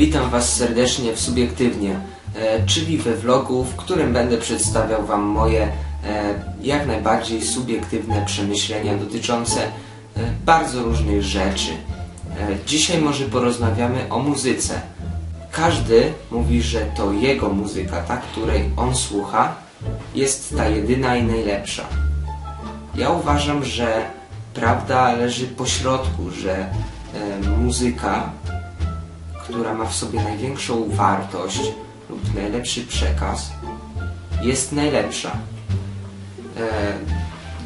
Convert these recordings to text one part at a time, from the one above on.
Witam Was serdecznie w Subiektywnie, e, czyli we vlogu, w którym będę przedstawiał Wam moje e, jak najbardziej subiektywne przemyślenia dotyczące e, bardzo różnych rzeczy. Dzisiaj może porozmawiamy o muzyce. Każdy mówi, że to jego muzyka, ta, której on słucha, jest ta jedyna i najlepsza. Ja uważam, że prawda leży po środku, że muzyka, która ma w sobie największą wartość lub najlepszy przekaz, jest najlepsza. E,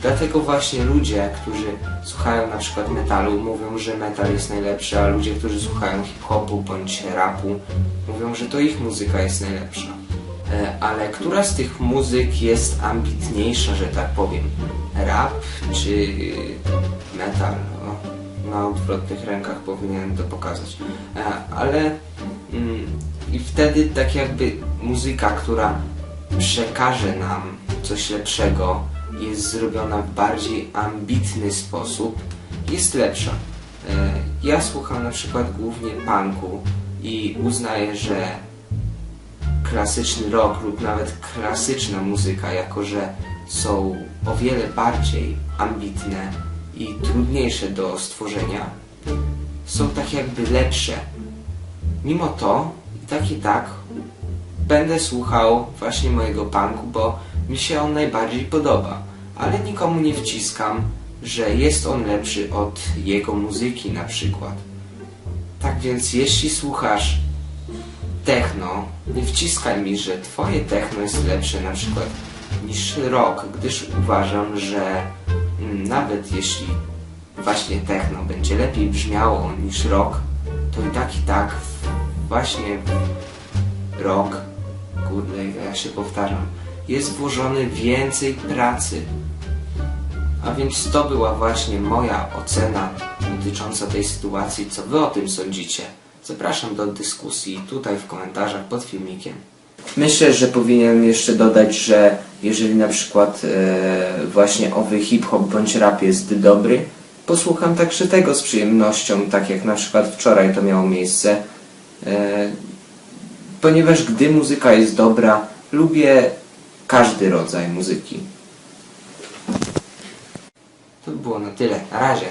dlatego właśnie ludzie, którzy słuchają na przykład metalu, mówią, że metal jest najlepszy, a ludzie, którzy słuchają hip-hopu bądź rapu, mówią, że to ich muzyka jest najlepsza. E, ale która z tych muzyk jest ambitniejsza, że tak powiem? Rap czy metal? O, na odwrotnych rękach powinienem to pokazać. E, ale mm, i wtedy tak jakby muzyka, która przekaże nam coś lepszego, jest zrobiona w bardziej ambitny sposób, jest lepsza. E, Ja słucham na przykład głównie punku i uznaję, że klasyczny rock lub nawet klasyczna muzyka, jako że są o wiele bardziej ambitne i trudniejsze do stworzenia, są tak jakby lepsze. Mimo to, i tak i tak, będę słuchał właśnie mojego punku, bo mi się on najbardziej podoba, ale nikomu nie wciskam, że jest on lepszy od jego muzyki na przykład. Tak więc jeśli słuchasz techno, nie wciskaj mi, że twoje techno jest lepsze na przykład niż rock, gdyż uważam, że nawet jeśli właśnie techno będzie lepiej brzmiało niż rock, to i tak i tak właśnie rock, kurde, ja się powtarzam, jest włożony więcej pracy. A więc to była właśnie moja ocena dotycząca tej sytuacji. Co wy o tym sądzicie? Zapraszam do dyskusji tutaj w komentarzach pod filmikiem. Myślę, że powinienem jeszcze dodać, że jeżeli na przykład e, właśnie owy hip-hop bądź rap jest dobry, posłucham także tego z przyjemnością, tak jak na przykład wczoraj to miało miejsce. E, ponieważ gdy muzyka jest dobra, lubię każdy rodzaj muzyki. To by było na tyle. Na razie.